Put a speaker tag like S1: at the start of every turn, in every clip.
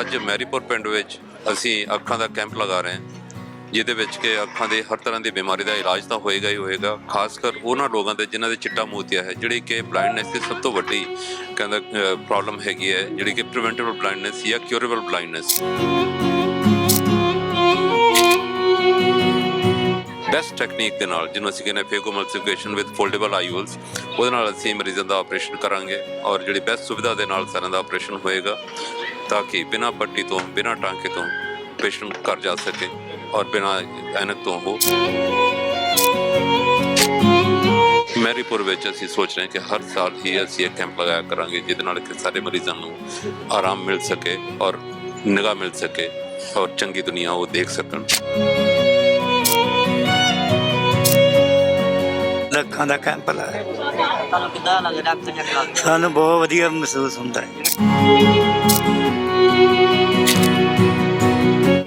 S1: ਅੱਜ ਮੈਰੀਪੁਰ ਪਿੰਡ ਵਿੱਚ ਅਸੀਂ ਅੱਖਾਂ ਦਾ ਕੈਂਪ ਲਗਾ ਰਹੇ ਹਾਂ, ਜਿਹਦੇ ਵਿੱਚ ਕਿ ਅੱਖਾਂ ਦੇ ਹਰ ਤਰ੍ਹਾਂ ਦੀ ਬਿਮਾਰੀ ਦਾ ਇਲਾਜ ਤਾਂ ਹੋਏਗਾ ਹੀ ਹੋਏਗਾ, ਖਾਸ ਕਰ ਉਹਨਾਂ ਲੋਕਾਂ ਦੇ ਜਿਨ੍ਹਾਂ ਦੇ ਚਿੱਟਾ ਮੋਤੀਆ ਹੈ, ਜਿਹੜੀ ਕਿ ਬਲਾਈਂਡਨੈਸ ਦੀ ਸਭ ਤੋਂ ਵੱਡੀ ਕਹਿੰਦਾ ਪ੍ਰੋਬਲਮ ਹੈਗੀ ਹੈ, ਜਿਹੜੀ ਕਿ ਪ੍ਰੀਵੈਂਟੇਬਲ ਬਲਾਈਂਡਨੈਸ ਜਾਂ ਕਿਉਰੇਬਲ ਬਲਾਈਂਡਨੈਸ ਬੈਸਟ ਟੈਕਨੀਕ ਦੇ ਨਾਲ, ਜਿਹਨੂੰ ਅਸੀਂ ਕਹਿੰਦੇ ਫੇਗੋਮਲਸੀਫਿਕੇਸ਼ਨ ਵਿਦ ਫੋਲਡੇਬਲ ਆਈਓਲਸ ਉਹਦੇ ਨਾਲ ਅਸੀਂ ਮਰੀਜ਼ਾਂ ਦਾ ਆਪਰੇਸ਼ਨ ਕਰਾਂਗੇ ਔਰ ਜਿਹੜੀ ਬੈਸਟ ਸੁਵਿਧਾ ਦੇ ਨਾਲ ਸਾਰਿਆਂ ਦਾ ਆਪਰੇਸ਼ਨ ਹੋਏਗਾ। ਤਾਂ ਕਿ ਬਿਨਾਂ ਪੱਟੀ ਤੋਂ ਬਿਨਾਂ ਟਾਂਕੇ ਤੋਂ ਪੇਸ਼ੈਂਟ ਘਰ ਜਾ ਸਕੇ ਔਰ ਬਿਨਾਂ ਐਨਕ ਤੋਂ ਹੋ ਮੈਰੀਪੁਰ ਵਿੱਚ ਅਸੀਂ ਸੋਚ ਰਹੇ ਹਾਂ ਕਿ ਹਰ ਸਾਲ ਹੀ ਅਸੀਂ ਇਹ ਕੈਂਪ ਲਗਾਇਆ ਕਰਾਂਗੇ ਜਿਹਦੇ ਨਾਲ ਕਿ ਸਾਰੇ ਮਰੀਜ਼ਾਂ ਨੂੰ ਆਰਾਮ ਮਿਲ ਸਕੇ ਔਰ ਨਿਗਾਹ ਮਿਲ ਸਕੇ ਔਰ ਚੰਗੀ ਦੁਨੀਆ ਉਹ ਦੇਖ ਸਕਣ।
S2: ਲੱਖਾਂ ਦਾ ਕੈਂਪ ਲਾਇਆ।
S3: ਤੁਹਾਨੂੰ ਕਿੱਦਾਂ ਲੱਗ ਰਿਹਾ? ਅੱਖ ਚੱਕ ਲਾ ਕੇ
S2: ਸਾਨੂੰ ਬਹੁਤ ਵਧੀਆ ਮਹਿਸੂਸ ਹੁੰਦਾ ਹੈ।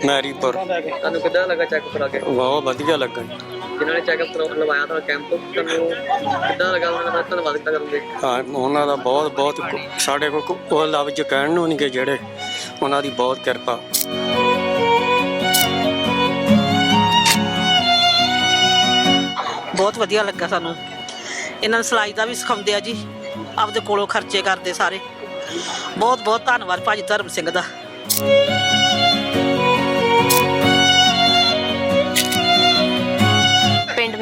S4: ਮੈਰੀਪੁਰ
S3: ਤੁਹਾਨੂੰ ਕਿੱਦਾਂ ਲੱਗਾ ਚੈੱਕਅਪ ਕਰਾ ਕੇ?
S4: ਬਹੁਤ ਵਧੀਆ ਲੱਗਾ
S3: ਜਿਨ੍ਹਾਂ ਨੇ ਚੈੱਕਅਪ ਲਵਾਇਆ ਤਾਂ ਕੈਂਪ ਤੁਹਾਨੂੰ ਕਿੱਦਾਂ ਲੱਗਾ ਉਹਨਾਂ ਦਾ? ਧੰਨਵਾਦ ਕਿੱਦਾਂ ਕਰੋਗੇ?
S4: ਹਾਂ ਉਹਨਾਂ ਦਾ ਬਹੁਤ ਬਹੁਤ ਸਾਡੇ ਕੋਲ ਕੋ- ਉਹ ਲਫ਼ਜ਼ ਕਹਿਣ ਨੂੰ ਨਹੀਂ ਕਿ ਜਿਹੜੇ ਉਹਨਾਂ ਦੀ ਬਹੁਤ ਕਿਰਪਾ।
S5: ਬਹੁਤ ਵਧੀਆ ਲੱਗਾ ਸਾਨੂੰ। ਇਹਨਾਂ ਨੂੰ ਸਿਲਾਈ ਦਾ ਵੀ ਸਿਖਾਉਂਦੇ ਆ ਜੀ। ਆਪਦੇ ਕੋਲੋਂ ਖਰਚੇ ਕਰਦੇ ਸਾਰੇ। ਬਹੁਤ ਬਹੁਤ ਧੰਨਵਾਦ ਭਾਜੀ ਧਰਮ ਸਿੰਘ ਦਾ।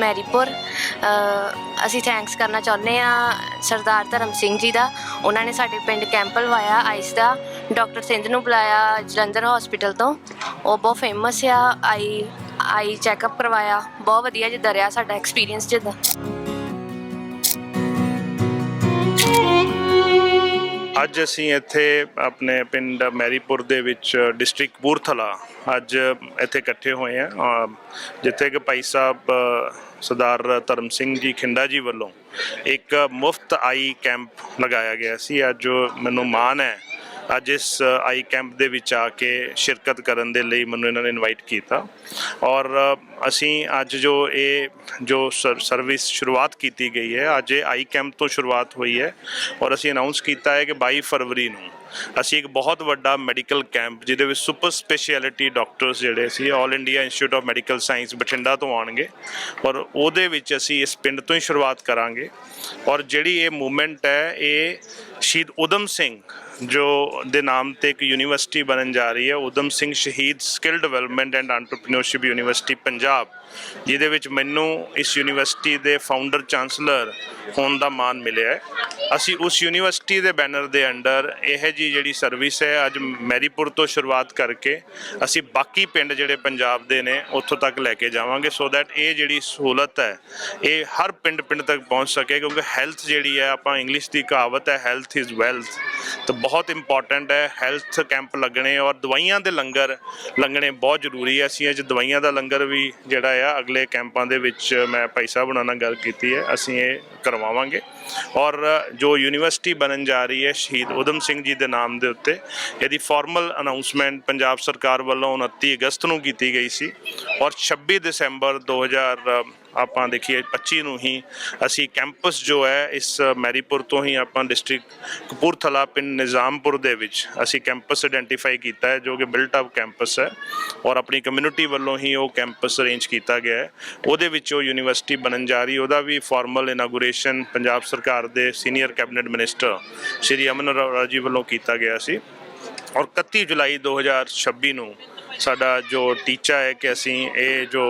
S6: ਮੈਰੀਪੁਰ। ਅਸੀਂ ਥੈਂਕਸ ਕਰਨਾ ਚਾਹੁੰਦੇ ਆ ਸਰਦਾਰ ਧਰਮ ਸਿੰਘ ਜੀ ਦਾ। ਉਹਨਾਂ ਨੇ ਸਾਡੇ ਪਿੰਡ ਕੈਂਪ ਲਵਾਇਆ, ਆਈਸ ਦਾ। ਡਾਕਟਰ ਸਿੰਧ ਨੂੰ ਬੁਲਾਇਆ ਜਲੰਧਰ ਹਸਪੀਟਲ ਤੋਂ। ਉਹ ਬਹੁਤ ਫੇਮਸ ਆ। ਆਈ ਆਈ ਚੈੱਕਅਪ ਕਰਵਾਇਆ। ਬਹੁਤ ਵਧੀਆ ਜਿੱਦਾਂ ਰਿਹਾ ਸਾਡਾ ਐਕਸਪੀਰੀਅੰਸ ਜਿੱਦਾਂ।
S7: ਅੱਜ ਅਸੀਂ ਇੱਥੇ ਆਪਣੇ ਪਿੰਡ ਮੈਰੀਪੁਰ ਦੇ ਵਿੱਚ ਡਿਸਟ੍ਰਿਕਟ ਕਪੂਰਥਲਾ ਅੱਜ ਇੱਥੇ ਇਕੱਠੇ ਹੋਏ ਆ ਜਿੱਥੇ ਕਿ ਭਾਈ ਸਾਹਿਬ ਸਰਦਾਰ ਧਰਮ ਸਿੰਘ ਜੀ ਖਿੰਡਾ ਜੀ ਵੱਲੋਂ ਇੱਕ ਮੁਫਤ ਆਈ ਕੈਂਪ ਲਗਾਇਆ ਗਿਆ ਸੀ। ਅੱਜ ਮੈਨੂੰ ਮਾਣ ਹੈ ਅੱਜ ਇਸ ਆਈ ਕੈਂਪ ਦੇ ਵਿੱਚ ਆ ਕੇ ਸ਼ਿਰਕਤ ਕਰਨ ਦੇ ਲਈ ਮੈਨੂੰ ਇਹਨਾਂ ਨੇ ਇਨਵਾਈਟ ਕੀਤਾ। ਔਰ ਅਸੀਂ ਅੱਜ ਜੋ ਇਹ, ਜੋ ਸਰਵਿਸ ਸ਼ੁਰੂਆਤ ਕੀਤੀ ਗਈ ਹੈ, ਅੱਜ ਇਹ ਆਈ ਕੈਂਪ ਤੋਂ ਸ਼ੁਰੂਆਤ ਹੋਈ ਹੈ ਔਰ ਅਸੀਂ ਅਨਾਉਂਸ ਕੀਤਾ ਹੈ ਕਿ 22 ਫਰਵਰੀ ਨੂੰ ਅਸੀਂ ਇੱਕ ਬਹੁਤ ਵੱਡਾ ਮੈਡੀਕਲ ਕੈਂਪ, ਜਿਹਦੇ ਵਿੱਚ ਸੁਪਰ ਸਪੈਸ਼ਲਿਟੀ ਡਾਕਟਰਸ ਜਿਹੜੇ ਸੀ All India Institute of Medical Science Bathinda ਤੋਂ ਆਉਣਗੇ ਔਰ ਉਹਦੇ ਵਿੱਚ ਅਸੀਂ ਇਸ ਪਿੰਡ ਤੋਂ ਹੀ ਸ਼ੁਰੂਆਤ ਕਰਾਂਗੇ। ਔਰ ਜਿਹੜੀ ਇਹ ਮੂਵਮੈਂਟ ਹੈ, ਇਹ ਸ਼ਹੀਦ ਉਦਮ ਸਿੰਘ ਜੋ ਦੇ ਨਾਮ ਤੇ ਇੱਕ ਯੂਨੀਵਰਸਿਟੀ ਬਣਨ ਜਾ ਰਹੀ ਹੈ, Udham Singh Shaheed Skill Development and Entrepreneurship University Punjab. ਜਿਹਦੇ ਵਿੱਚ ਮੈਨੂੰ ਇਸ ਯੂਨੀਵਰਸਿਟੀ ਦੇ ਫਾਊਂਡਰ ਚਾਂਸਲਰ ਹੋਣ ਦਾ ਮਾਣ ਮਿਲਿਆ ਹੈ। ਅਸੀਂ ਉਸ ਯੂਨੀਵਰਸਿਟੀ ਦੇ ਬੈਨਰ ਦੇ ਅੰਡਰ ਇਹ ਜੀ ਜਿਹੜੀ ਸਰਵਿਸ ਹੈ, ਅੱਜ ਮੈਰੀਪੁਰ ਤੋਂ ਸ਼ੁਰੂਆਤ ਕਰਕੇ ਅਸੀਂ ਬਾਕੀ ਪਿੰਡ ਜਿਹੜੇ ਪੰਜਾਬ ਦੇ ਨੇ, ਉੱਥੋਂ ਤੱਕ ਲੈ ਕੇ ਜਾਵਾਂਗੇ। ਸੋ ਦੈਟ ਇਹ ਜਿਹੜੀ ਸਹੂਲਤ ਹੈ, ਇਹ ਹਰ ਪਿੰਡ ਪਿੰਡ ਤੱਕ ਪਹੁੰਚ ਸਕੇ, ਕਿਉਂਕਿ ਹੈਲਥ ਜਿਹੜੀ ਹੈ, ਆਪਾਂ ਇੰਗਲਿਸ਼ ਦੀ ਕਹਾਵਤ ਹੈ ਹੈਲਥ ਇਜ਼ ਵੈਲਥ ਤਾਂ ਬਹੁਤ ਇੰਪੋਰਟੈਂਟ ਹੈ ਹੈਲਥ ਕੈਂਪ ਲੱਗਣੇ ਔਰ ਦਵਾਈਆਂ ਦੇ ਲੰਗਰ ਲੰਗਣੇ ਬਹੁਤ ਜ਼ਰੂਰੀ ਹੈ। ਅਸੀਂ ਅੱਜ ਦਵਾਈਆਂ ਦਾ ਲੰਗਰ ਵੀ ਜਿਹੜਾ ਆ, ਅਗਲੇ ਕੈਂਪਾਂ ਦੇ ਵਿੱਚ ਮੈਂ ਭਾਈ ਸਾਹਿਬ ਨਾਲ ਗੱਲ ਕੀਤੀ ਹੈ, ਅਸੀਂ ਇਹ ਕਰਵਾਵਾਂਗੇ। ਔਰ ਜੋ ਯੂਨੀਵਰਸਿਟੀ ਬਣਨ ਜਾ ਰਹੀ ਹੈ ਸ਼ਹੀਦ ਉਦਮ ਸਿੰਘ ਜੀ ਦੇ ਨਾਮ ਦੇ ਉੱਤੇ, ਇਹਦੀ ਫਾਰਮਲ ਅਨਾਉਂਸਮੈਂਟ ਪੰਜਾਬ ਸਰਕਾਰ ਵੱਲੋਂ 29 ਅਗਸਤ ਨੂੰ ਕੀਤੀ ਗਈ ਸੀ। ਔਰ 26 ਦਸੰਬਰ 2000 ਆਪਾਂ ਦੇਖੀਏ 25 ਨੂੰ ਹੀ ਅਸੀਂ ਕੈਂਪਸ ਜੋ ਹੈ ਇਸ ਮੈਰੀਪੁਰ ਤੋਂ ਹੀ ਆਪਾਂ ਡਿਸਟ੍ਰਿਕਟ ਕਪੂਰਥਲਾ ਪਿੰਡ ਨਿਜ਼ਾਮਪੁਰ ਦੇ ਵਿੱਚ ਅਸੀਂ ਕੈਂਪਸ ਆਇਡੈਂਟੀਫਾਈ ਕੀਤਾ ਹੈ, ਜੋ ਕਿ ਬਿਲਟ ਅਪ ਕੈਂਪਸ ਹੈ ਔਰ ਆਪਣੀ ਕਮਿਊਨਿਟੀ ਵੱਲੋਂ ਹੀ ਉਹ ਕੈਂਪਸ ਅਰੇਂਜ ਕੀਤਾ ਗਿਆ ਹੈ। ਉਹਦੇ ਵਿੱਚ ਉਹ ਯੂਨੀਵਰਸਿਟੀ ਬਣਨ ਜਾ ਰਹੀ ਉਹਦਾ ਵੀ ਫਾਰਮਲ ਇਨਾਗੂਰੇਸ਼ਨ ਪੰਜਾਬ ਸਰਕਾਰ ਦੇ senior cabinet minister Shri Aman Arora ji ਵੱਲੋਂ ਕੀਤਾ ਗਿਆ ਸੀ। ਔਰ 31 ਜੁਲਾਈ 2026 ਨੂੰ ਸਾਡਾ ਜੋ ਟੀਚਾ ਹੈ ਕਿ ਅਸੀਂ ਇਹ ਜੋ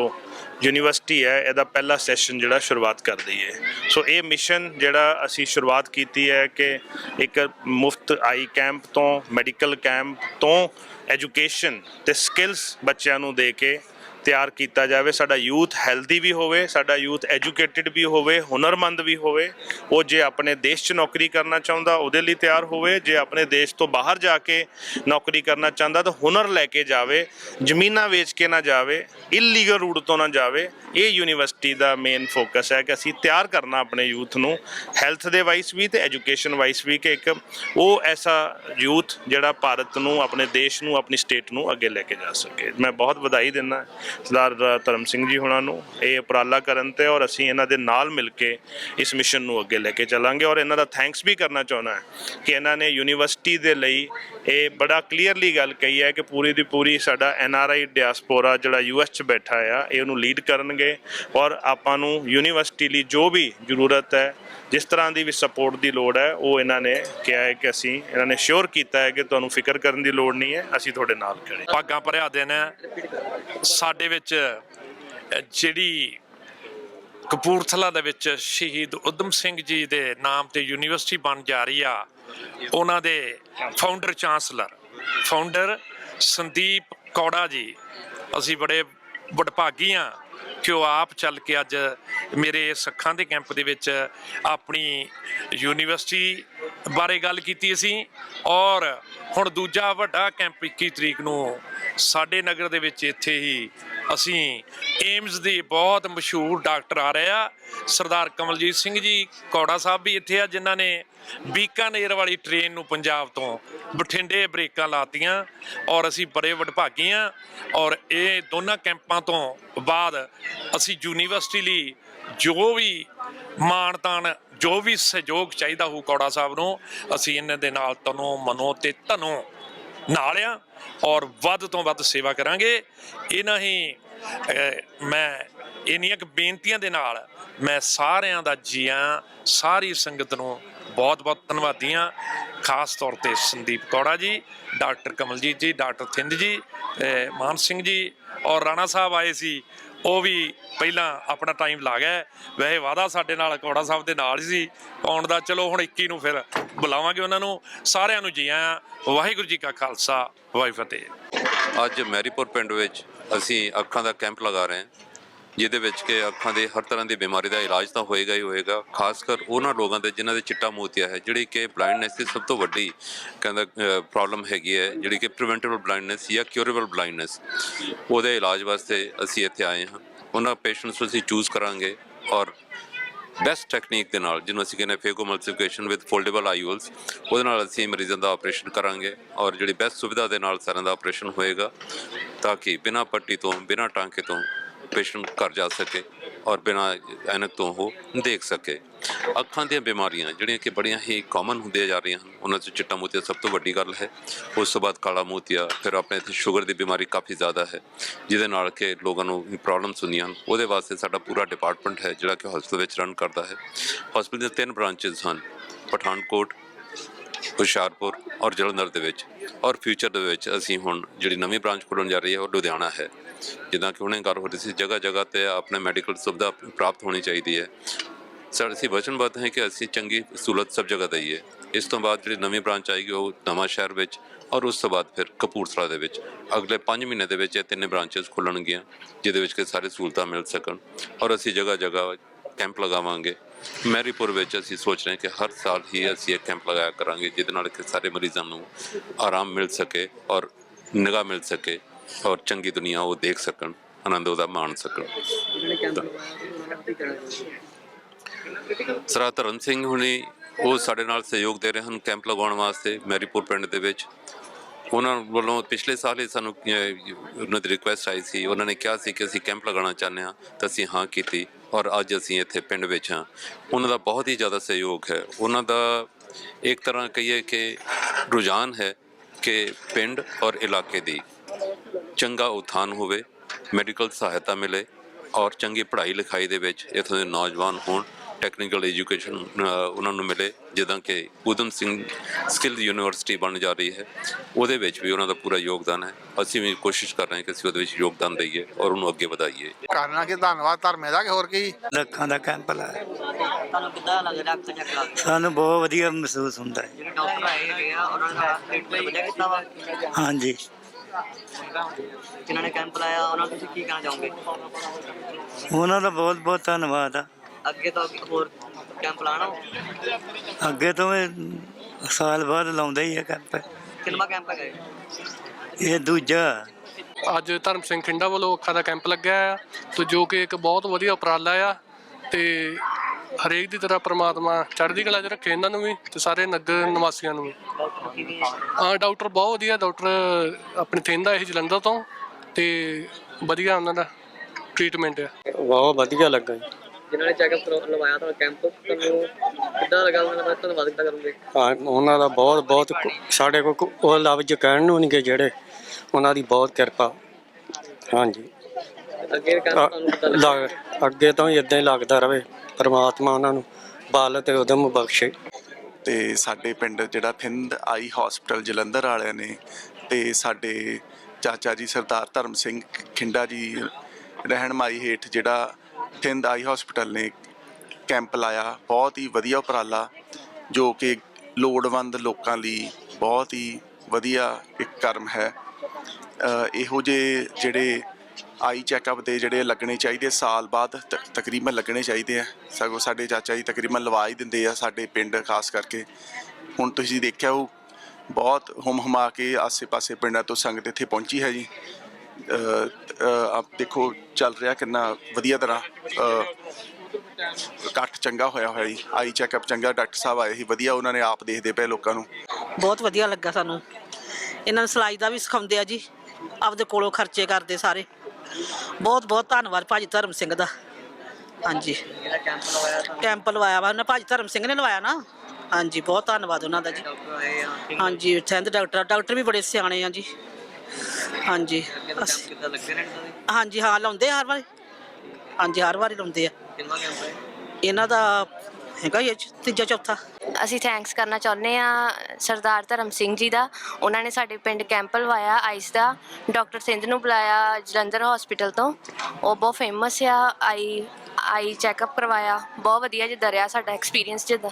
S7: ਯੂਨੀਵਰਸਿਟੀ ਹੈ, ਇਹਦਾ ਪਹਿਲਾ ਸੈਸ਼ਨ ਜਿਹੜਾ ਸ਼ੁਰੂਆਤ ਕਰ ਦਈਏ। ਸੋ ਇਹ ਮਿਸ਼ਨ ਜਿਹੜਾ ਅਸੀਂ ਸ਼ੁਰੂਆਤ ਕੀਤੀ ਹੈ ਕਿ ਇੱਕ ਮੁਫਤ ਆਈ ਕੈਂਪ ਤੋਂ ਮੈਡੀਕਲ ਕੈਂਪ ਤੋਂ ਐਜੂਕੇਸ਼ਨ ਤੇ ਸਕਿੱਲਸ ਬੱਚਿਆਂ ਨੂੰ ਦੇ ਕੇ ਤਿਆਰ ਕੀਤਾ ਜਾਵੇ, ਸਾਡਾ ਯੂਥ ਹੈਲਦੀ ਵੀ ਹੋਵੇ, ਸਾਡਾ ਯੂਥ ਐਜੂਕੇਟਿਡ ਵੀ ਹੋਵੇ, ਹੁਨਰਮੰਦ ਵੀ ਹੋਵੇ, ਉਹ ਜੇ ਆਪਣੇ ਦੇਸ਼ 'ਚ ਨੌਕਰੀ ਕਰਨਾ ਚਾਹੁੰਦਾ, ਉਹਦੇ ਲਈ ਤਿਆਰ ਹੋਵੇ, ਜੇ ਆਪਣੇ ਦੇਸ਼ ਤੋਂ ਬਾਹਰ ਜਾ ਕੇ ਨੌਕਰੀ ਕਰਨਾ ਚਾਹੁੰਦਾ, ਤਾਂ ਹੁਨਰ ਲੈ ਕੇ ਜਾਵੇ, ਜ਼ਮੀਨਾਂ ਵੇਚ ਕੇ ਨਾ ਜਾਵੇ ਇਲੀਗਲ ਰੂਟ ਤੋਂ ਨਾ ਜਾਵੇ, ਇਹ ਯੂਨੀਵਰਸਿਟੀ ਦਾ ਮੇਨ ਫੋਕਸ ਹੈ ਕਿ ਅਸੀਂ ਤਿਆਰ ਕਰਨਾ ਆਪਣੇ ਯੂਥ ਨੂੰ ਹੈਲਥ ਦੇ ਵਾਈਸ ਵੀ ਤੇ ਐਜੂਕੇਸ਼ਨ ਵਾਈਸ ਵੀ, ਕਿ ਇੱਕ ਉਹ ਐਸਾ ਯੂਥ ਜਿਹੜਾ ਭਾਰਤ ਨੂੰ, ਆਪਣੇ ਦੇਸ਼ ਨੂੰ, ਆਪਣੀ ਸਟੇਟ ਨੂੰ ਅੱਗੇ ਲੈ ਕੇ ਜਾ ਸਕੇ। ਮੈਂ ਬਹੁਤ ਵਧਾਈ ਦਿੰਦਾ ਸਰਦਾਰ ਧਰਮ ਸਿੰਘ ਜੀ ਹੁਣਾਂ ਨੂੰ ਇਹ ਉਪਰਾਲਾ ਕਰਨ ਤੇ ਔਰ ਅਸੀਂ ਇਹਨਾਂ ਦੇ ਨਾਲ ਮਿਲ ਕੇ ਇਸ ਮਿਸ਼ਨ ਨੂੰ ਅੱਗੇ ਲੈ ਕੇ ਚੱਲਾਂਗੇ ਔਰ ਇਹਨਾਂ ਦਾ ਥੈਂਕਸ ਵੀ ਕਰਨਾ ਚਾਹੁੰਦਾ ਕਿ ਇਹਨਾਂ ਨੇ ਯੂਨੀਵਰਸਿਟੀ ਦੇ ਲਈ ਇਹ ਬੜਾ ਕਲੀਅਰਲੀ ਗੱਲ ਕਹੀ ਹੈ ਕਿ ਪੂਰੀ ਦੀ ਪੂਰੀ ਸਾਡਾ ਐਨ ਆਰ ਆਈ ਡਿਆਸਪੋਰਾ ਜਿਹੜਾ ਯੂ ਐਸ ਚ ਬੈਠਾ ਆ, ਇਹ ਉਹਨੂੰ ਲੀਡ ਕਰਨਗੇ ਔਰ ਆਪਾਂ ਨੂੰ ਯੂਨੀਵਰਸਿਟੀ ਲਈ ਜੋ ਵੀ ਜ਼ਰੂਰਤ ਹੈ, ਜਿਸ ਤਰ੍ਹਾਂ ਦੀ ਵੀ ਸਪੋਰਟ ਦੀ ਲੋੜ ਹੈ, ਉਹ ਇਹਨਾਂ ਨੇ ਕਿਹਾ ਹੈ ਕਿ ਅਸੀਂ ਇਹਨਾਂ ਨੇ ਸ਼ੋਰ ਕੀਤਾ ਹੈ ਕਿ ਤੁਹਾਨੂੰ ਫਿਕਰ ਕਰਨ ਦੀ ਲੋੜ ਨਹੀਂ ਹੈ, ਅਸੀਂ ਤੁਹਾਡੇ ਨਾਲ ਖੜੇ
S8: ਭਾਗਾਂ ਭਰਿਆ ਦਿਨ ਸਾਡੇ ਵਿੱਚ ਜਿਹੜੀ ਕਪੂਰਥਲਾ ਦੇ ਵਿੱਚ ਸ਼ਹੀਦ ਉਦਮ ਸਿੰਘ ਜੀ ਦੇ ਨਾਮ ਤੇ ਯੂਨੀਵਰਸਿਟੀ ਬਣ ਜਾ ਰਹੀ ਆ, ਉਹਨਾਂ ਦੇ ਫਾਊਂਡਰ ਚਾਂਸਲਰ ਫਾਊਂਡਰ ਸੰਦੀਪ ਕੌੜਾ ਜੀ। ਅਸੀਂ ਬੜੇ ਵਡਭਾਗੀ ਆ ਕਿ ਉਹ ਆਪ ਚੱਲ ਕੇ ਅੱਜ ਮੇਰੇ ਸੱਖਾਂ ਦੇ ਕੈਂਪ ਦੇ ਵਿੱਚ ਆਪਣੀ ਯੂਨੀਵਰਸਿਟੀ ਬਾਰੇ ਗੱਲ ਕੀਤੀ ਅਸੀਂ। ਔਰ ਹੁਣ ਦੂਜਾ ਵੱਡਾ ਕੈਂਪ 21 ਤਰੀਕ ਨੂੰ ਸਾਡੇ ਨਗਰ ਦੇ ਵਿੱਚ ਇੱਥੇ ਹੀ ਅਸੀਂ ਏਮਜ਼ ਦੇ ਬਹੁਤ ਮਸ਼ਹੂਰ ਡਾਕਟਰ ਆ ਰਹੇ ਆ। ਸਰਦਾਰ ਕਮਲਜੀਤ ਸਿੰਘ ਜੀ ਕੌੜਾ ਸਾਹਿਬ ਵੀ ਇੱਥੇ ਆ, ਜਿਨ੍ਹਾਂ ਨੇ ਬੀਕਾਨੇਰ ਵਾਲੀ ਟ੍ਰੇਨ ਨੂੰ ਪੰਜਾਬ ਤੋਂ ਬਠਿੰਡੇ ਬ੍ਰੇਕਾਂ ਲਾਤੀਆਂ ਔਰ ਅਸੀਂ ਬੜੇ ਵਡਭਾਗੀ ਆ ਔਰ ਇਹ ਦੋਨਾਂ ਕੈਂਪਾਂ ਤੋਂ ਬਾਅਦ ਅਸੀਂ ਯੂਨੀਵਰਸਿਟੀ ਲਈ ਜੋ ਵੀ ਮਾਣ ਤਾਣ, ਜੋ ਵੀ ਸਹਿਯੋਗ ਚਾਹੀਦਾ ਹੋਊ ਕੌੜਾ ਸਾਹਿਬ ਨੂੰ, ਅਸੀਂ ਇਹਨਾਂ ਦੇ ਨਾਲ ਤਨੋਂ ਮਨੋਂ ਤੇ ਧਨੋਂ ਨਾਲ ਆ ਔਰ ਵੱਧ ਤੋਂ ਵੱਧ ਸੇਵਾ ਕਰਾਂਗੇ। ਇਹਨਾਂ ਹੀ ਮੈਂ ਇੰਨੀਆਂ ਕੁ ਬੇਨਤੀਆਂ ਦੇ ਨਾਲ ਮੈਂ ਸਾਰਿਆਂ ਦਾ ਜੀਆਂ ਸਾਰੀ ਸੰਗਤ ਨੂੰ ਬਹੁਤ ਬਹੁਤ ਧੰਨਵਾਦੀ ਹਾਂ ਖਾਸ ਤੌਰ ਤੇ ਸੰਦੀਪ ਕੌੜਾ ਜੀ, ਡਾਕਟਰ ਕਮਲਜੀਤ ਜੀ, ਡਾਕਟਰ ਥਿੰਦ ਜੀ ਮਾਨ ਸਿੰਘ ਜੀ ਔਰ ਰਾਣਾ ਸਾਹਿਬ ਆਏ ਸੀ। ਉਹ ਵੀ ਪਹਿਲਾਂ ਆਪਣਾ ਟਾਈਮ ਲਾ ਗਏ ਵੈਸੇ ਵਾਦਾ ਸਾਡੇ ਨਾਲ ਕੌੜਾ ਸਾਹਿਬ ਦੇ ਨਾਲ ਹੀ ਸੀ। ਆਉਣ ਦਾ ਚਲੋ ਹੁਣ 21 ਨੂੰ ਫਿਰ ਬੁਲਾਵਾਂਗੇ ਉਹਨਾਂ ਨੂੰ। ਸਾਰਿਆਂ ਨੂੰ ਜੀ ਆਇਆਂ, ਵਾਹਿਗੁਰੂ ਜੀ ਕਾ ਖਾਲਸਾ ਵਾਹਿਗੁਰੂ ਫਤਿਹ।
S1: ਅੱਜ ਮੈਰੀਪੁਰ ਪਿੰਡ ਵਿੱਚ ਅਸੀਂ ਅੱਖਾਂ ਦਾ ਕੈਂਪ ਲਗਾ ਰਹੇ ਹਾਂ। ਜਿਹਦੇ ਵਿੱਚ ਕਿ ਅੱਖਾਂ ਦੇ ਹਰ ਤਰ੍ਹਾਂ ਦੀ ਬਿਮਾਰੀ ਦਾ ਇਲਾਜ ਤਾਂ ਹੋਏਗਾ ਹੀ ਹੋਏਗਾ ਖਾਸ ਕਰ ਉਹਨਾਂ ਲੋਕਾਂ ਦੇ ਜਿਨ੍ਹਾਂ ਦੇ ਚਿੱਟਾ ਮੋਤੀਆ ਹੈ, ਜਿਹੜੀ ਕਿ ਬਲਾਈਂਡਨੈਸ ਦੀ ਸਭ ਤੋਂ ਵੱਡੀ ਕਹਿੰਦਾ ਪ੍ਰੋਬਲਮ ਹੈਗੀ ਹੈ, ਜਿਹੜੀ ਕਿ ਪ੍ਰੀਵੈਂਟੇਬਲ ਬਲਾਈਂਡਨੈਸ ਜਾਂ ਕਿਉਰੇਬਲ ਬਲਾਈਂਡਨੈਸ ਉਹਦੇ ਇਲਾਜ ਵਾਸਤੇ ਅਸੀਂ ਇੱਥੇ ਆਏ ਹਾਂ। ਉਹਨਾਂ ਪੇਸ਼ੈਂਟਸ ਨੂੰ ਅਸੀਂ ਚੂਜ਼ ਕਰਾਂਗੇ ਔਰ ਬੈਸਟ ਟੈਕਨੀਕ ਦੇ ਨਾਲ, ਜਿਹਨੂੰ ਅਸੀਂ ਕਹਿੰਦੇ ਫੇਗੋ ਮਲਟੀਪਲੀਕੇਸ਼ਨ ਵਿਦ ਫੋਲਡੇਬਲ ਆਈਓਲਸ ਉਹਦੇ ਨਾਲ ਅਸੀਂ ਮਰੀਜ਼ਾਂ ਦਾ ਆਪਰੇਸ਼ਨ ਕਰਾਂਗੇ ਔਰ ਜਿਹੜੀ ਬੈਸਟ ਸੁਵਿਧਾ ਦੇ ਨਾਲ ਸਾਰਿਆਂ ਦਾ ਆਪਰੇਸ਼ਨ ਹੋਏਗਾ, ਤਾਂ ਕਿ ਬਿਨਾਂ ਪੱਟੀ ਤੋਂ, ਬਿਨਾਂ ਟਾਂਕੇ ਤੋਂ ਪੇਸ਼ੈਂਟ ਘਰ ਜਾ ਸਕੇ ਔਰ ਬਿਨਾਂ ਐਨਕ ਤੋਂ ਉਹ ਦੇਖ ਸਕੇ। ਅੱਖਾਂ ਦੀਆਂ ਬਿਮਾਰੀਆਂ ਜਿਹੜੀਆਂ ਕਿ ਬੜੀਆਂ ਹੀ ਕਾਮਨ ਹੁੰਦੀਆਂ ਜਾ ਰਹੀਆਂ ਹਨ, ਉਹਨਾਂ 'ਚ ਚਿੱਟਾ ਮੋਤੀਆ ਸਭ ਤੋਂ ਵੱਡੀ ਗੱਲ ਹੈ। ਉਸ ਤੋਂ ਬਾਅਦ ਕਾਲਾ ਮੋਤੀਆ, ਫਿਰ ਆਪਣੇ ਇੱਥੇ ਸ਼ੂਗਰ ਦੀ ਬਿਮਾਰੀ ਕਾਫੀ ਜ਼ਿਆਦਾ ਹੈ, ਜਿਹਦੇ ਨਾਲ ਕਿ ਲੋਕਾਂ ਨੂੰ ਪ੍ਰੋਬਲਮਸ ਹੁੰਦੀਆਂ ਹਨ। ਉਹਦੇ ਵਾਸਤੇ ਸਾਡਾ ਪੂਰਾ ਡਿਪਾਰਟਮੈਂਟ ਹੈ ਜਿਹੜਾ ਕਿ ਹਸਪਤਾਲ ਵਿੱਚ ਰਨ ਕਰਦਾ ਹੈ। ਹਸਪਤਾਲ ਦੇ ਤਿੰਨ ਬ੍ਰਾਂਚਸ ਹਨ, ਪਠਾਨਕੋਟ ਹੁਸ਼ਿਆਰਪੁਰ ਔਰ ਜਲੰਧਰ ਦੇ ਵਿੱਚ ਔਰ ਫਿਊਚਰ ਦੇ ਵਿੱਚ ਅਸੀਂ ਹੁਣ ਜਿਹੜੀ ਨਵੀਂ ਬ੍ਰਾਂਚ ਖੋਲ੍ਹਣ ਜਾ ਰਹੀ ਹੈ ਉਹ ਲੁਧਿਆਣਾ ਹੈ। ਜਿੱਦਾਂ ਕਿ ਹੁਣੇ ਗੱਲ ਹੋ ਰਹੀ ਸੀ ਜਗ੍ਹਾ ਜਗ੍ਹਾ ਤੇ ਆਪਣੇ ਮੈਡੀਕਲ ਸੁਵਿਧਾ ਪ੍ਰਾਪਤ ਹੋਣੀ ਚਾਹੀਦੀ ਹੈ। ਸਰ ਅਸੀਂ ਵਚਨਬੱਧ ਹਾਂ ਕਿ ਅਸੀਂ ਚੰਗੀ ਸਹੂਲਤ ਸਭ ਜਗ੍ਹਾ ਦਈਏ। ਇਸ ਤੋਂ ਬਾਅਦ ਜਿਹੜੀ ਨਵੀਂ ਬ੍ਰਾਂਚ ਆਏਗੀ, ਉਹ ਨਵਾਂ ਸ਼ਹਿਰ ਵਿੱਚ ਔਰ ਉਸ ਤੋਂ ਬਾਅਦ ਫਿਰ ਕਪੂਰਥਲਾ ਦੇ ਵਿੱਚ। ਅਗਲੇ 5 ਮਹੀਨੇ ਦੇ ਵਿੱਚ ਇਹ ਤਿੰਨੇ ਬ੍ਰਾਂਚਸ ਖੁੱਲਣਗੀਆਂ ਜਿਹਦੇ ਵਿੱਚ ਕਿ ਸਾਰੇ ਸਹੂਲਤਾਂ ਮਿਲ ਸਕਣ ਔਰ ਅਸੀਂ ਜਗ੍ਹਾ ਜਗ੍ਹਾ ਕੈਂਪ ਲਗਾਵਾਂਗੇ। ਮੈਰੀਪੁਰ ਵਿੱਚ ਅਸੀਂ ਸੋਚ ਰਹੇ ਹਾਂ ਕਿ ਹਰ ਸਾਲ ਹੀ ਅਸੀਂ ਇਹ ਕੈਂਪ ਲਗਾਇਆ ਕਰਾਂਗੇ ਜਿਹਦੇ ਨਾਲ ਕਿ ਸਾਰੇ ਮਰੀਜ਼ਾਂ ਨੂੰ ਆਰਾਮ ਮਿਲ ਸਕੇ ਔਰ ਨਿਗਾਹ ਮਿਲ ਸਕੇ ਔਰ ਚੰਗੀ ਦੁਨੀਆ ਉਹ ਦੇਖ ਸਕਣ ਆਨੰਦ ਉਹਦਾ ਮਾਣ ਸਕਣ। ਸਰਾ ਧਰਨ ਸਿੰਘ ਹੁਣੀ ਉਹ ਸਾਡੇ ਨਾਲ ਸਹਿਯੋਗ ਦੇ ਰਹੇ ਹਨ ਕੈਂਪ ਲਗਾਉਣ ਵਾਸਤੇ ਮੈਰੀਪੁਰ ਪਿੰਡ ਦੇ ਵਿੱਚ। ਉਹਨਾਂ ਵੱਲੋਂ ਪਿਛਲੇ ਸਾਲ ਹੀ ਸਾਨੂੰ ਉਹਨਾਂ ਦੀ ਰਿਕੁਐਸਟ ਆਈ ਸੀ, ਉਹਨਾਂ ਨੇ ਕਿਹਾ ਸੀ ਕਿ ਅਸੀਂ ਕੈਂਪ ਲਗਾਉਣਾ ਚਾਹੁੰਦੇ ਹਾਂ, ਤਾਂ ਅਸੀਂ ਹਾਂ ਕੀਤੀ ਔਰ ਅੱਜ ਅਸੀਂ ਇੱਥੇ ਪਿੰਡ ਵਿੱਚ ਹਾਂ। ਉਹਨਾਂ ਦਾ ਬਹੁਤ ਹੀ ਜ਼ਿਆਦਾ ਸਹਿਯੋਗ ਹੈ। ਉਹਨਾਂ ਦਾ ਇੱਕ ਤਰ੍ਹਾਂ ਕਹੀਏ ਕਿ ਰੁਝਾਨ ਹੈ ਕਿ ਪਿੰਡ ਔਰ ਇਲਾਕੇ ਦੀ ਚੰਗਾ ਉਥਾਨ ਹੋਵੇ ਮੈਡੀਕਲ ਸਹਾਇਤਾ ਮਿਲੇ ਔਰ ਚੰਗੀ ਪੜ੍ਹਾਈ ਲਿਖਾਈ ਦੇ ਵਿੱਚ ਇੱਥੋਂ ਦੇ ਨੌਜਵਾਨ ਹੋਣ। ਟੈਕਨੀਕਲ ਐਜੂਕੇਸ਼ਨ ਉਹਨਾਂ ਨੂੰ ਮਿਲੇ ਜਿੱਦਾਂ ਕਿ ਉਦਮ ਸਿੰਘ ਸਕਿੱਲ ਯੂਨੀਵਰਸਿਟੀ ਬਣ ਜਾ ਰਹੀ ਹੈ। ਉਹਦੇ ਵਿੱਚ ਵੀ ਉਹਨਾਂ ਦਾ ਪੂਰਾ ਯੋਗਦਾਨ ਹੈ। ਅਸੀਂ ਵੀ ਕੋਸ਼ਿਸ਼ ਕਰ ਰਹੇ ਹਾਂ ਕਿ ਅਸੀਂ ਉਹਦੇ ਵਿੱਚ ਯੋਗਦਾਨ ਦਈਏ ਔਰ ਉਹਨੂੰ ਅੱਗੇ ਵਧਾਈਏ।
S9: ਕਰਨਾ ਕਿ ਧੰਨਵਾਦ। ਧਰਮੇ ਦਾ ਕਿ ਹੋਰ ਕੀ?
S2: ਅੱਖਾਂ ਦਾ ਕੈਂਪ ਲਾਇਆ
S3: ਤੁਹਾਨੂੰ ਕਿੱਦਾਂ ਲੱਗ ਰਿਹਾ ਅੱਖ ਚੈੱਕ ਲਾ ਕੇ
S2: ਸਾਨੂੰ ਬਹੁਤ ਵਧੀਆ ਮਹਿਸੂਸ ਹੁੰਦਾ ਹੈ।
S3: ਜਿਹੜੇ ਡਾਕਟਰ ਆਏ ਹੈਗੇ ਆ ਉਹਨਾਂ ਦਾ ਟ੍ਰੀਟਮੈਂਟ ਵਧੀਆ ਕੀਤਾ ਵਾ?
S2: ਹਾਂਜੀ।
S3: ਜਿਨ੍ਹਾਂ ਨੇ ਕੈਂਪ ਲਾਇਆ ਉਹਨਾਂ ਨੂੰ ਤੁਸੀਂ ਕੀ ਕਹਿਣਾ ਚਾਹੋਗੇ?
S2: ਉਹਨਾਂ ਦਾ ਬਹੁਤ ਬਹੁਤ ਧੰਨਵਾਦ ਆ।
S3: ਅੱਗੇ ਤੋਂ ਹੋਰ ਕੈਂਪ ਲਾਣਾ
S2: ਅੱਗੇ ਤੋਂ ਇਹ ਸਾਲ ਬਾਅਦ ਲਾਉਂਦਾ ਹੀ ਹੈ ਕੈਂਪ
S3: ਕਿੰਨਾ ਕੈਂਪ ਹੈਗਾ ਇਹ?
S2: ਇਹ ਦੂਜਾ।
S10: ਅੱਜ ਧਰਮ ਸਿੰਘ ਖਿੰਡਾ ਵੱਲੋਂ ਅੱਖਾਂ ਦਾ ਕੈਂਪ ਲੱਗਿਆ ਆ ਤੇ ਜੋ ਕਿ ਇੱਕ ਬਹੁਤ ਵਧੀਆ ਉਪਰਾਲਾ ਆ ਤੇ ਹਰੇਕ ਦੀ ਤਰ੍ਹਾਂ ਪ੍ਰਮਾਤਮਾ ਚੜ੍ਹਦੀ ਕਲਾ 'ਚ ਰੱਖੇ ਇਹਨਾਂ ਨੂੰ ਵੀ ਤੇ ਸਾਰੇ ਨਗਰ ਨਿਵਾਸੀਆਂ ਨੂੰ ਵੀ।
S3: ਡਾਕਟਰ ਕਿਵੇਂ
S10: ਹਾਂ ਡਾਕਟਰ ਬਹੁਤ ਵਧੀਆ ਡਾਕਟਰ ਆਪਣੇ ਥਿੰਦਾ ਇਹ ਜਲੰਧਰ ਤੋਂ ਤੇ ਵਧੀਆ ਉਹਨਾਂ ਦਾ ਟ੍ਰੀਟਮੈਂਟ ਆ।
S4: ਬਹੁਤ ਵਧੀਆ ਲੱਗਾ ਜੀ।
S3: ਜਿਨ੍ਹਾਂ ਨੇ ਚੈੱਕਅਪ ਲਵਾਇਆ ਤੁਹਾਡਾ ਕੈਂਪ ਤੁਹਾਨੂੰ ਕਿੱਦਾਂ ਲੱਗਾ ਉਹਨਾਂ ਦਾ? ਧੰਨਵਾਦ ਕਿੱਦਾਂ ਕਰੋਗੇ?
S4: ਹਾਂ, ਉਹਨਾਂ ਦਾ ਬਹੁਤ ਬਹੁਤ ਸਾਡੇ ਕੋਲ ਕੁ- ਉਹ ਲਫ਼ਜ਼ ਕਹਿਣ ਨੂੰ ਨਹੀਂ ਗੇ ਜਿਹੜੇ ਉਹਨਾਂ ਦੀ ਬਹੁਤ ਕਿਰਪਾ। ਹਾਂਜੀ।
S3: ਅੱਗੇ
S4: ਅ-
S3: ਤੁਹਾਨੂੰ ਕਿੱਦਾਂ ਲੱਗਾ
S4: ਅੱਗੇ ਤੋਂ ਇਦਾਂ ਹੀ ਲੱਗਦਾ ਰਵੇ ਪਰਮਾਤਮਾ ਉਹਨਾਂ ਨੂੰ ਬਲ ਤੇ ਉਦਮ ਬਖਸ਼ੇ।
S11: ਤੇ ਸਾਡੇ ਪਿੰਡ ਜਿਹੜਾ ਥਿੰਦ ਆਈ ਹਸਪੀਟਲ ਜਲੰਧਰ ਵਾਲਿਆਂ ਨੇ ਤੇ ਸਾਡੇ ਚਾਚਾ ਜੀ ਸਰਦਾਰ ਧਰਮ ਸਿੰਘ ਖਿੰਡਾ ਜੀ ਰਹਿਨਮਾਈ ਹੇਠ ਜਿਹੜਾ ਥਿੰਦ ਆਈ ਹਸਪੀਟਲ ਨੇ ਕੈਂਪ ਲਾਇਆ। ਬਹੁਤ ਹੀ ਵਧੀਆ ਉਪਰਾਲਾ, ਜੋ ਕਿ ਲੋੜਵੰਦ ਲੋਕਾਂ ਲਈ ਬਹੁਤ ਹੀ ਵਧੀਆ ਇੱਕ ਕਰਮ ਹੈ। ਇਹੋ ਜਿਹੇ ਜਿਹੜੇ ਆਈ ਚੈੱਕਅਪ ਦੇ ਜਿਹੜੇ ਲੱਗਣੇ ਚਾਹੀਦੇ, ਸਾਲ ਬਾਅਦ ਤ- ਤਕਰੀਬਨ ਲੱਗਣੇ ਚਾਹੀਦੇ ਆ। ਸਗੋਂ ਸਾਡੇ ਚਾਚਾ ਜੀ ਤਕਰੀਬਨ ਲਵਾ ਹੀ ਦਿੰਦੇ ਆ ਸਾਡੇ ਪਿੰਡ, ਖਾਸ ਕਰਕੇ। ਹੁਣ ਤੁਸੀਂ ਦੇਖਿਆ ਉਹ ਬਹੁਤ ਹੁਮ ਹੁਮਾ ਕੇ ਆਸੇ-ਪਾਸੇ ਪਿੰਡਾਂ ਤੋਂ ਸੰਗਤ ਇੱਥੇ ਪਹੁੰਚੀ ਹੈ ਜੀ। ਆਪ ਦੇਖੋ, ਚੱਲ ਰਿਹਾ ਕਿੰਨਾ ਵਧੀਆ ਤਰ੍ਹਾਂ ਇਕੱਠ ਚੰਗਾ ਹੋਇਆ ਹੋਇਆ ਜੀ। ਆਈ ਚੈੱਕਅਪ ਚੰਗਾ, ਡਾਕਟਰ ਸਾਹਿਬ ਆਏ ਸੀ, ਵਧੀਆ ਉਹਨਾਂ ਨੇ ਆਪ ਦੇਖਦੇ ਪਏ ਲੋਕਾਂ ਨੂੰ।
S5: ਬਹੁਤ ਵਧੀਆ ਲੱਗਾ ਸਾਨੂੰ। ਇਹਨਾਂ ਨੂੰ ਸਿਲਾਈ ਦਾ ਵੀ ਸਿਖਾਉਂਦੇ ਆ ਜੀ। ਆਪਦੇ ਕੋਲੋਂ ਖਰਚੇ ਕਰਦੇ ਸਾਰੇ। ਬਹੁਤ ਬਹੁਤ ਧੰਨਵਾਦ ਭਾਜੀ ਧਰਮ ਸਿੰਘ ਦਾ। ਹਾਂਜੀ। ਕੈਂਪ ਲਵਾਇਆ ਵਾ ਉਹਨਾਂ। ਭਾਜੀ ਧਰਮ ਸਿੰਘ ਨੇ ਲਵਾਇਆ ਨਾ? ਹਾਂਜੀ, ਬਹੁਤ ਧੰਨਵਾਦ ਉਹਨਾਂ ਦਾ ਜੀ।
S3: ਡਾਕਟਰ ਆਏ ਆ
S5: ਹਾਂਜੀ ਥੈਂਕ ਡਾਕਟਰ ਡਾਕਟਰ ਵੀ ਬੜੇ ਸਿਆਣੇ ਆ ਜੀ। ਹਾਂਜੀ।
S3: ਅੱਗੇ ਦਾ
S5: ਅਸੀਂ-
S3: ਕੈਂਪ ਕਿੱਦਾਂ ਲੱਗੇ ਨੇ ਇਹਨਾਂ ਦੇ?
S5: ਹਾਂਜੀ ਹਾਂ ਲਾਉਂਦੇ ਆ ਹਰ ਵਾਰੀ। ਹਾਂਜੀ ਹਰ ਵਾਰੀ ਲਾਉਂਦੇ ਆ।
S3: ਕਿੰਨਾ ਕੈਂਪ ਹੈ
S5: ਇਹਨਾਂ ਦਾ ਹੈਗਾ ਹੀ ਇਹ 'ਚ ਤੀਜਾ ਚੌਥਾ।
S6: ਅਸੀਂ ਥੈਂਕਸ ਕਰਨਾ ਚਾਹੁੰਦੇ ਆ ਸਰਦਾਰ ਧਰਮ ਸਿੰਘ ਜੀ ਦਾ। ਉਹਨਾਂ ਨੇ ਸਾਡੇ ਪਿੰਡ ਕੈਂਪ ਲਵਾਇਆ ਆਈਸ ਦਾ। ਡਾਕਟਰ ਸਿੰਧ ਨੂੰ ਬੁਲਾਇਆ ਜਲੰਧਰ ਹਸਪੀਟਲ ਤੋਂ। ਉਹ ਬਹੁਤ ਫੇਮਸ ਆ ਆਈ ਆਈ ਚੈੱਕਅਪ ਕਰਵਾਇਆ। ਬਹੁਤ ਵਧੀਆ ਜਿੱਦਾਂ ਰਿਹਾ ਸਾਡਾ ਐਕਸਪੀਰੀਅੰਸ ਜਿੱਦਾਂ।